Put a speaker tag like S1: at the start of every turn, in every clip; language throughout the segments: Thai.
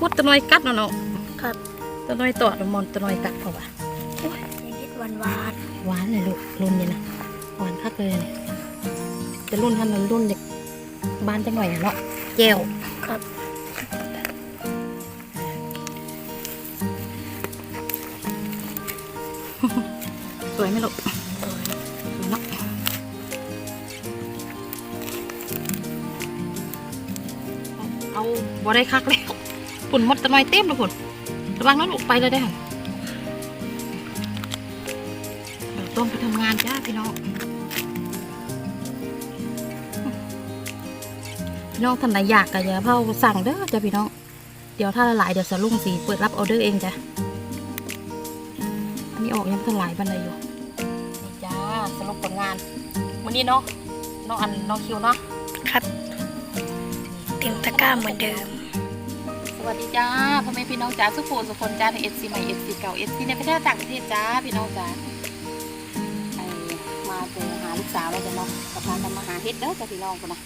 S1: มดตัวน้อยกัดเนาะเนาะ
S2: ครับ
S1: ตัวน้อยตอดมอนตัวน้อยกัดเพราะว่า
S2: อย่างนี้หวานหวาน
S1: หวานเลยลูกรุ่นนี้นะหวานคักเลยเนี่ยจะรุ่นท่านนั้นรุ่นเด็กบ้านจังหน่อยอะเนาะแก้ว
S2: ๆครับ
S1: เอาบ่ได้คักแล้วปุ่นมดตัวน้อยเต็มเลยปุ่นระวังนะลูกไปเลยได้อหั่นเดี๋ยวต้มไปทำงานจ้าพี่น้อง พี่น้องท่านใดอยากก็อย่าเผาสั่งเด้อจ้ะพี่น้อง เดี๋ยวถ้าละลายเดี๋ยวสลุงสีเปิดรับออเดอร์เองจ้ะอันนี้ออกยังไม่ทันหลายบันไดอยู่นี่จ้าสรุปผลงานวันนี้เนาะน้องอันน้องคิวเนาะ
S2: ครับเต็มตะ กร้าเหมือนเดิม
S1: สวัสดีจ้าพ่อแม่พี่น้องจ้าสุภูสุคนจ้าในเอฟซีใหม่เอฟซีเก่าเอฟซีในประเทศต่างประเทศจ้าพี่น้องจ้าไอมาเจอหาลูกสาวแล้วจ้ะเนาะกำลังทำมาหาเฮ็ดเด้อจ้ะพี่น้องคนนะ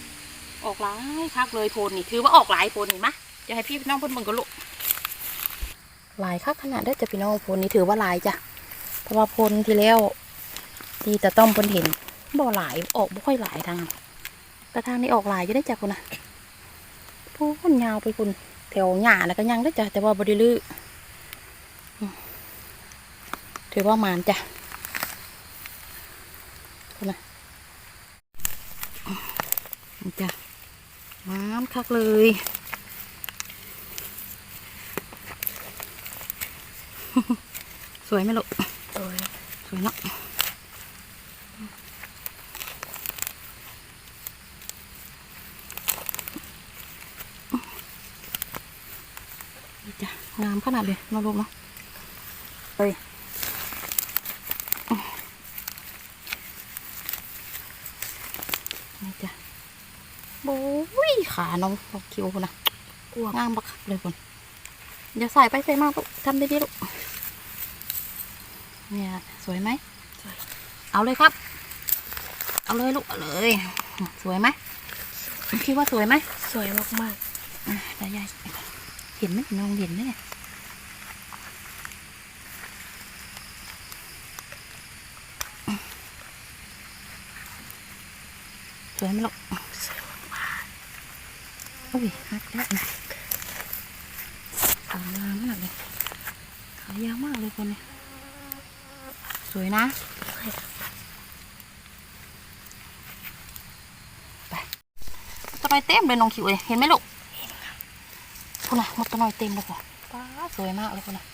S1: ออกหลายคักเลยโพนนี่ถือว่าออกหลายโพนนี่มะจะให้พี่น้องเพิ่นเบิ่งก็ลูกหลายคักขนาดเด้อจ้ะพี่น้องโพนนี่ถือว่าหลายจ้ะเพราะว่าโพนที่แล้วที่จะต้องเพิ่นเห็นบ่หลายออกบ่ค่อยหลายทางนั้นแต่ทางนี้ออกหลายจะได้จ้ะคุณนะ พูนยาวไปคุณแถวหญ้านะก็ยังได้อจ้ะแต่ว่าบไดิลืออืมถือว่ามานจ้ะคุณนะนี่จ้ะน้ำคักเลยสวยไหมลูก
S2: สวย
S1: สวยเนาะนี่จ้ะงาม ขนาดเลยเนาะลูกเนาะเฮ้ยนี่จ้ะโอ้ยขาน้องคิวคุณนะ
S2: อ้วก
S1: งามบักคักเลยคุณอย่าใส่ไปใส่มากลูกทำดีๆลูกเนี่ยสวยไหม
S2: สวย
S1: เอาเลยครับ เอาเลยลูกเอาเลย สวยไหมคิดว่าสวยไหม
S2: สวยมาก
S1: อะได้ยายเห็นไหมน้องเห็นไหมเนี่ย สวยไหมลูก
S2: ๆสวยมาก
S1: โอ้ยฮักแล้วนะขางามมากเลยขายาวมากเลยคนเนี่ยสวยนะ
S2: สวย
S1: ตัวน้อยเต็มเลยน้องคิวเลยเห็นไหมลูกคุณน่ะมดตัวน้อยเต็มเลยค่ะป้าสวยมากเลยคุณน่ะ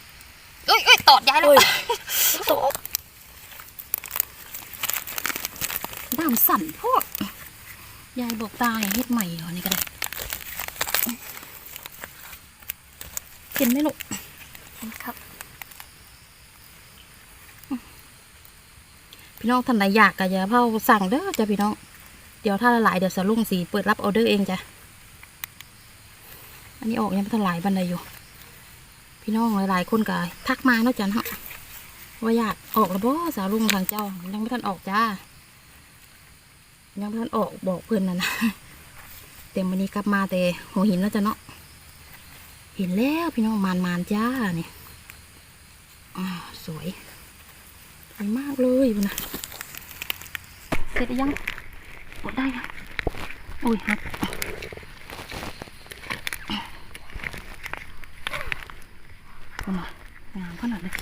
S1: เอ้ยเอ้ยตอดยายแล้ว
S2: โอ้ย
S1: โตด้ามสั่นพวก ยายบอกตายเฮ็ดใหม่เหรอนี่ก็ได้เห็นไหมลูก
S2: ครับ
S1: พี่น้องท่านใดอยากก็อย่าเผาสั่งเด้อจ้ะพี่น้อง เดี๋ยวถ้าละลายเดี๋ยวสลุงสีเปิดรับออเดอร์เองจ้ะ อันนี้ออกยังไม่ทันหลายบันไดอยู่ พี่น้องหลายๆคนก็ทักมาเนาะจันฮะว่าอยากออกแล้วบ่สาวลุงทางเจ้ายังไม่ทันออกจ้า ยังม่ทันออกบอกเพื่อนนะนะเต็มวันนี้กลับมาแต่หัวหินแล้วจ้ะเนาะเห็นแล้วพี่น้องมานมานจ้าเนี่ยอ่าสวยสวยมากเลยนะเสร็จยังหมดได้ยังโอ้ยฮักคนน่ะงามขนาดเลย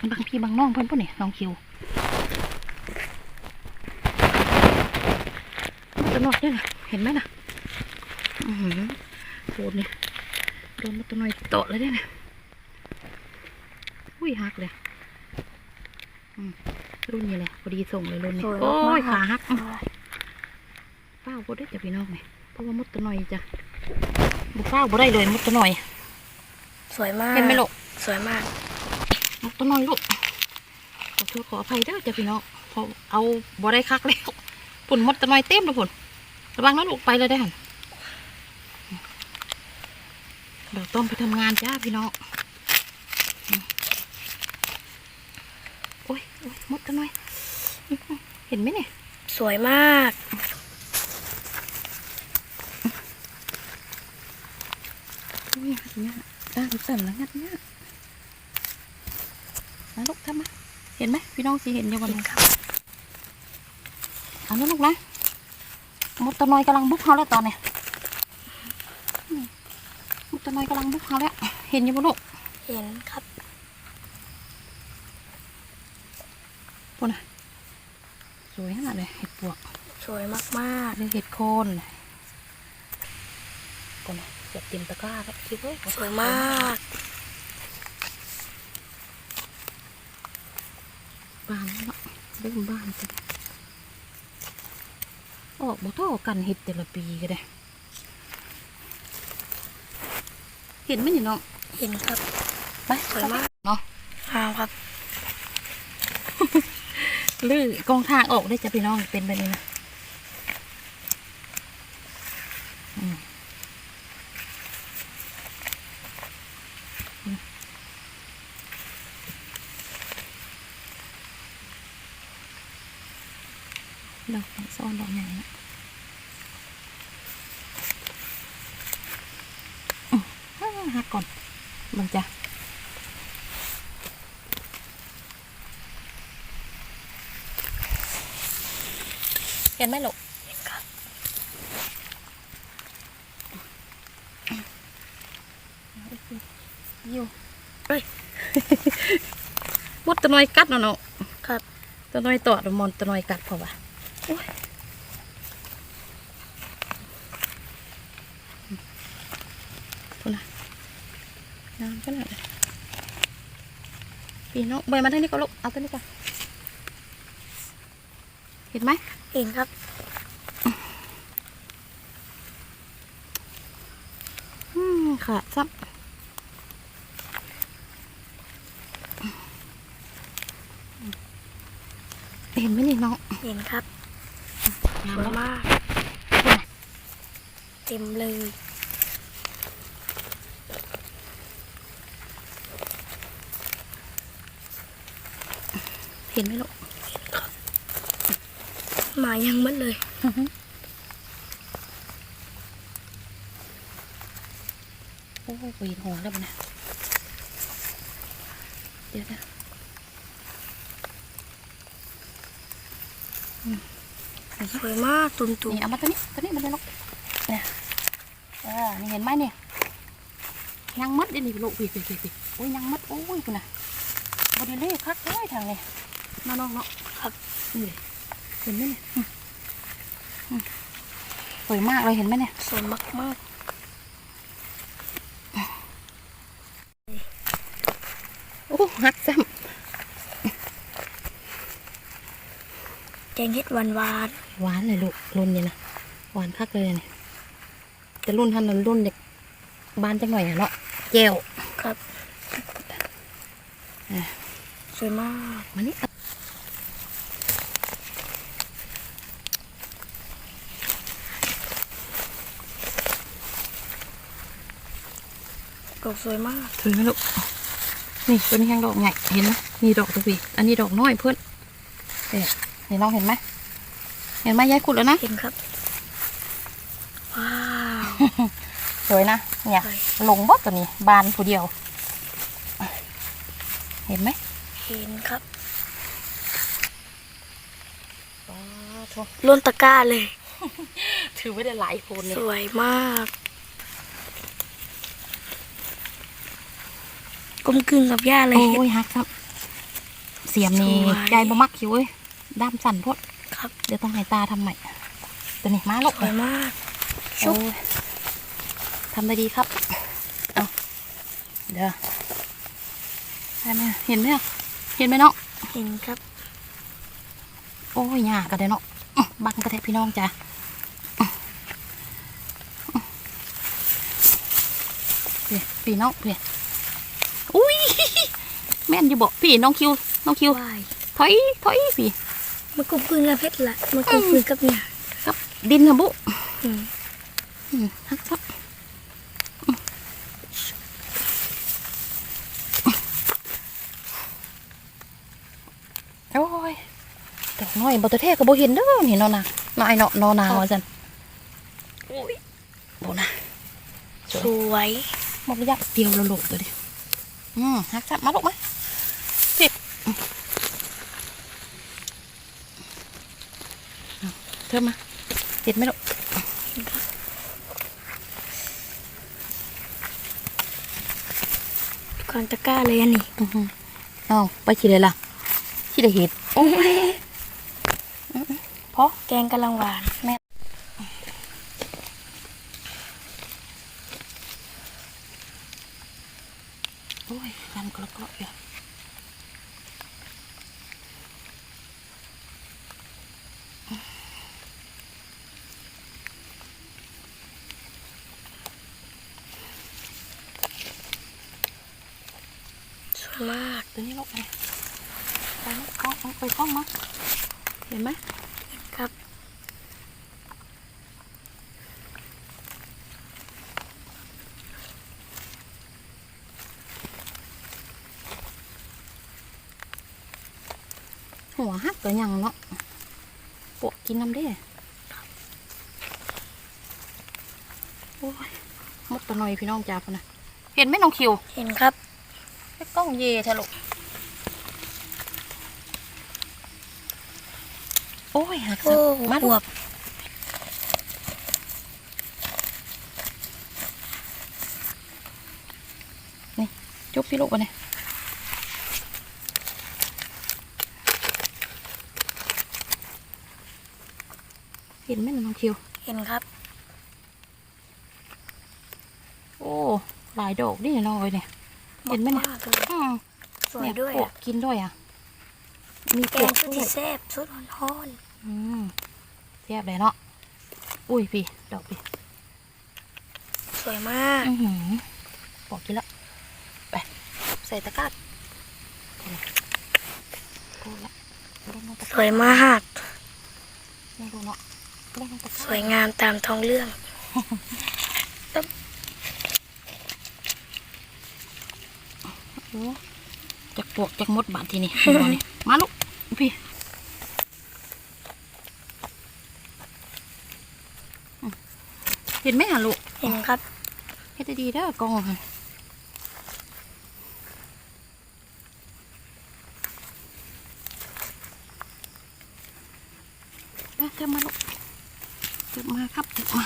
S1: บางพี่บางน้องเพิ่นปุ่นนี่น้องคิวจะนอดด้วยนะเห็นไหมนะอือหือโคตรนี่โดนมาตัวหน่อยโตะเลยเนี่ยอุ้ยหักเลยอืมรุ่นนี้เลยพอดีส่งเลยรุ่นนี้
S2: สวย
S1: โอ้
S2: มาก
S1: ย
S2: ๆ
S1: ขาหัก
S2: ค่ะ
S1: เฝ้าบ่ได้จ้ะพี่น้องไหมเพราะว่ามดตัวหน่อยจ้ะบุเฝ้าบ่ได้เลยมดตัวหน่อย
S2: สวยมาก
S1: เห็นไหมลูก
S2: สวยมาก
S1: มดตัวหน่อยลูกขอโทษขออภัยเด้อจ้ะพี่น้องเพราะเอาบ่ได้คักแล้วปุ่นมดตัวหน่อยเต็มเลยปุ่นระวังนะลูกไปเลยได้อหันเดี๋ยวต้มไปทำงานจ้าพี่น้องโอ้ยโอ้ยมดกันหน่อย เห็นไหมเนี่ย
S2: สวยมาก
S1: อุ้ยหัดเนี่ยตาดูสั่นแล้วงัดเนี่ยมาลูกทำมา เห็นไหมพี่น้องสิเห็นอยู่บน
S2: เห็น
S1: นี้
S2: ครับ
S1: เอานะลูกนะมดตะนอยกำลังบุกเขาแล้วตอนเนี้ยอืมมดตะนอยกำลังบุกเขาแล้ว เห็นอยู่บนลูก
S2: เห็นครับ
S1: ปุ่นน่ะสวยขนาดเลยเห็ดปวก
S2: สวยมาก
S1: หรือเห็ดโคนปุ่นน่ะเก็บเต็มตะกร้าแล้วคิดเว้ย
S2: ๆสวยมาก
S1: บานแล้วเนาะเริ่มบานจ้ะออกบ่เท่ากันเห็ดแต่ละปีก็ได้ เห็นไหมนี่น้อง
S2: เห็นครับ
S1: ไป
S2: สวยมาก
S1: เนาะ
S2: งามครับ
S1: ลื้อกองทางออกได้จ้ะพี่น้องเป็นแบบนี้นะอืมดอกซ้อนดอกใหญ่นะอืมหักก่อน มันจะเห็นไหมลูก
S2: เห็นครับ
S1: อยู่เฮ้ยมดตะนอยกัดเนาะเนาะ
S2: ครับ
S1: ตะนอยตอดมอนตะนอยกัดเพราะว่าโอ้ยพูดนะ น้ำก็หน่อยพี่น้องใบมาทางนี้ก็ลูกเอาตัวนี้ก่อนเห็นไหม
S2: เห็นครับ
S1: อืมค่ะซับเห็นไหมนี่น้อง
S2: เห็นครับส
S1: งาม
S2: วย
S1: แล้ว
S2: มาก เต็มเลย
S1: ห็นไหมลูก
S2: มายังมัดเลย
S1: โอ้ยปีนหัวแล้วมันนะเดี๋ยวนะ
S2: สวยมากตุ่ม
S1: นี่เอามาตัวนี้ตัวนี้มาเลยลูกเนี่ยเออนี่เห็นไหมเนี่ยยังมัดได้นี่ลูกปีปีปีปีโอ้ยยังมัดโอ้ยคุณน่ะบไดีเล่คักเลยทางนี้มา น้องเนาะ
S2: ๆครับ
S1: นี่เห็นไหมเนี่ยอืมอืมสวยมากเลยเห็นไหมเนี่ย
S2: สวยมากมาก
S1: โอ้หักซ้
S2: ๆแกงเห็ดหวานหวานำ
S1: หวานเลยลูกรุ่นนี้นะหวานคักเลยเนี่ยแต่รุ่นท่านนั้นรุ่นเด็กบานจังหน่อยอะเนาะแก้ว
S2: ๆครับ
S1: อะ
S2: สวยมาก
S1: มานี่
S2: ดอกสวยมาก
S1: ถือไหมลูก นี่ตัวนี้ยังดอกใหญ่ เห็นไหมนี่ดอกตัวปีอันนี้ดอกน้อยเพื่อนเนี่ยนี่น้องเห็นไหม เห็นไหมยายขุดแล้วนะ
S2: เห็นครับ ว้าว
S1: สวยนะ เนี่ย
S2: สวย
S1: ลงบดตัวนี้ บานผู้เดียว เห็นไหม
S2: เห็นครับ
S1: ว้าโถ
S2: ล้นตะกร้าเลย
S1: ถือไว้ได้หลายโคนเลย
S2: สวยมาก กลมกลืนกับหญ้าเลย
S1: โอ้ยฮักครับ เสียมนี่
S2: สวย
S1: ยายบ่มักคิวเอ้ยด้ามสั่นโพด
S2: ครับ
S1: เดี๋ยวต้องให้ตาทำใหม่ตัวนี้มาลูก
S2: สวยมากชุบ
S1: โอ้ยทำได้ดีครับเอาเดี๋ยวใช่ไหมเห็นไหมอะเห็นไหมเนาะ
S2: เห็นครับ
S1: โอ้ยยากกันเลยเนาะอื้อบังกระแทกพี่น้องจ้ะอื้ออื้อเพี่พี่น้องเพี่อุ้ย แม่นอยู่บอกพี่น้องคิวน้องคิว
S2: วาย
S1: ถอยถอยพี่
S2: มันกลมกลืนกับเพชรละมันกลมกลืนกับหญ้า
S1: กับดินค่ะบุ
S2: อืม
S1: อืมฮักซับโอ้ยแต่อกน้อยบ่ตะแท้ก็บ่เห็นเด้อนี่เนาะนะน้อยเนาะนอนาวว่าซั่นโอ้ยบ่นะ
S2: สวย
S1: หมดระยะเดียวแล้วลูกตัวดิอืมฮักจับมาลูกมาสิ เอาเธอมาเห็ดไหมลูก
S2: ก่อนตะกร้าเลยอันนี้
S1: อื้อหือเอาไปขี่เลยล่ะขี่ได้เห็ดโอ้ยพอ
S2: แกงกำลังหวาน
S1: โอ้ยดันกรอบกรอบอยู่
S2: สวยมาก
S1: ตัวนี้ลูกไปไปนะคล้องเอาไปคล้องมาเห็นไหม
S2: ครับ
S1: หัวหักตัวยังเนาะปวกกินน้ำเด้โอ้ยมดตัวหน่อยพี่น้องจ้าพนนะเห็นไหมน้องคิว
S2: เห็นครับ
S1: ไอ้กล้องเย่ทะลุโอ้ยหัก
S2: โอ้
S1: สับมา
S2: อ
S1: ดู
S2: วบ
S1: จุ๊บพี่ลูกไปเนี่ยเห็นไหมน้องคิว
S2: เห็นครับ
S1: โอ้ หลายดอกนี่น้องเอ้ยเนี่ย เห็นไหมเนี่ย
S2: มากเลย
S1: อืม
S2: สวยด้วย
S1: เนี่ป
S2: อะ
S1: กกินด้วยอะ มี
S2: แก
S1: ปว
S2: ง
S1: ก
S2: สุด
S1: ด้ว
S2: ที่
S1: ย
S2: แซ่บสุดฮ้อน
S1: อืมเสียบเลยเนาะอุ้ยพี่ดอกพี่
S2: ๆสวยมาก
S1: อือหือปอกกินแล้วไปใส่ตะกร้าพูดละเล่นลงตะก
S2: ส
S1: ร้า
S2: วยมาก
S1: ไม่รู้เนาะเล่นลงตะก
S2: ส
S1: ร้า
S2: วยงามตามท้องเรื่อง
S1: โอ้ จากปวกจากมดบาดทีนี่มานี่มาลูกพี่อืมเห็นไหมฮะลูก
S2: เห็นครับ
S1: เฮ็ดดีๆเด้อกองค่ะมาเถอะมาลูกเถอะมาครับเถอะมา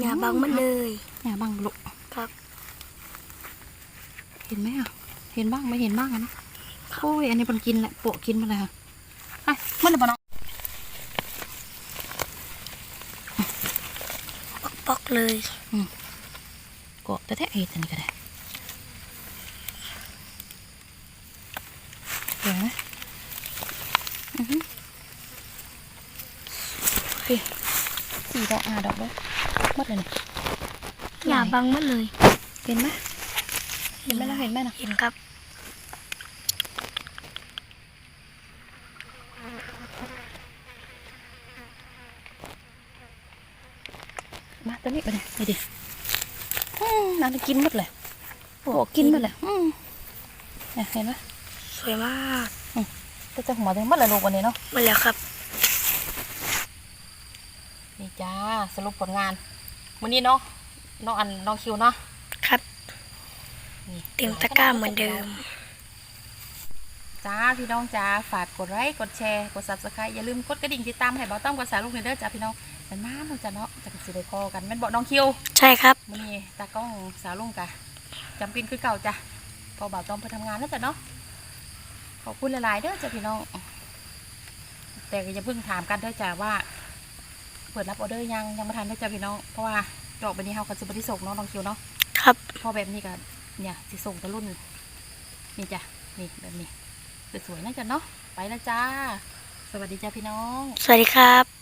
S2: อย่าบังมันเลย
S1: อย่าบังลูก
S2: ครับ
S1: เห็นไหมอะ เห็นบ้างไม่เห็นบ้างอะนะโอ้ยอันนี้มันกินแหละโปะกินมาเลยค่ะไปมันเลยปะน้อง
S2: ปอกๆเลย
S1: เกาะแต่แท้เห็ดอันนี้ก็ได้เห็นไหมอือหือโอเคสี่ดอกห้าดอกเลยหมดเลยเนี่ย
S2: อย่าบังมันเลย
S1: เห็นไหม เห็นไหมเราเห็นไหมนะ
S2: เห็นครับ
S1: มาตัวนี้ไปเลยนี่ดิอืมนั่นกินหมดเลยโอ้กินหมดเลยอืมเนี่ยเห็นไหม
S2: สวยมาก
S1: ก็จะหัวถึงหมดเลยลูกวันนี้เนาะ
S2: มาแล้วครับ
S1: นี่จ้าสรุปผลงานวันนี้เนาะน้องอันน้องคิวเนาะ
S2: ครับ
S1: นี่
S2: เต็มตะกร้าเหมือนเดิม
S1: จ้าพี่น้องจ้าฝากกดไลค์กดแชร์กด subscribe อย่าลืมกดกระดิ่งติดตามให้เบาต้อมกับสายลูกเนเด้อจ้าพี่น้องแต่น้ำมันจะเนาะจะสิได้พอกันแม่นบอกน้องคิว
S2: ใช่ครับ
S1: มื่อนี้ตากล้องสาวลุงกะจำเป็นคือเก่าจ้ะพอบ่าวต้อมไปทำงานแล้วจ้ะเนาะขอบคุณหลายๆเด้อจ้ะพี่น้อง แต่ก็อย่าเพิ่งถามกันเด้อจ้ะว่า เปิดรับออเดอร์ยังยังไม่ทันเด้อจ้ะพี่น้องเพราะว่าดอกแบบนี้เฮาก็สิบ่ได้ส่งเนาะน้องคิวเนาะ
S2: ครับ
S1: พอแบบนี้ก็ เนี่ยสิส่งตะลุ่นนี่จ้ะนี่แบบนี้สวยๆน่าจะเนาะไปแล้วจ้า สวัสดีจ้าพี่น้อง
S2: สวัสดีครับ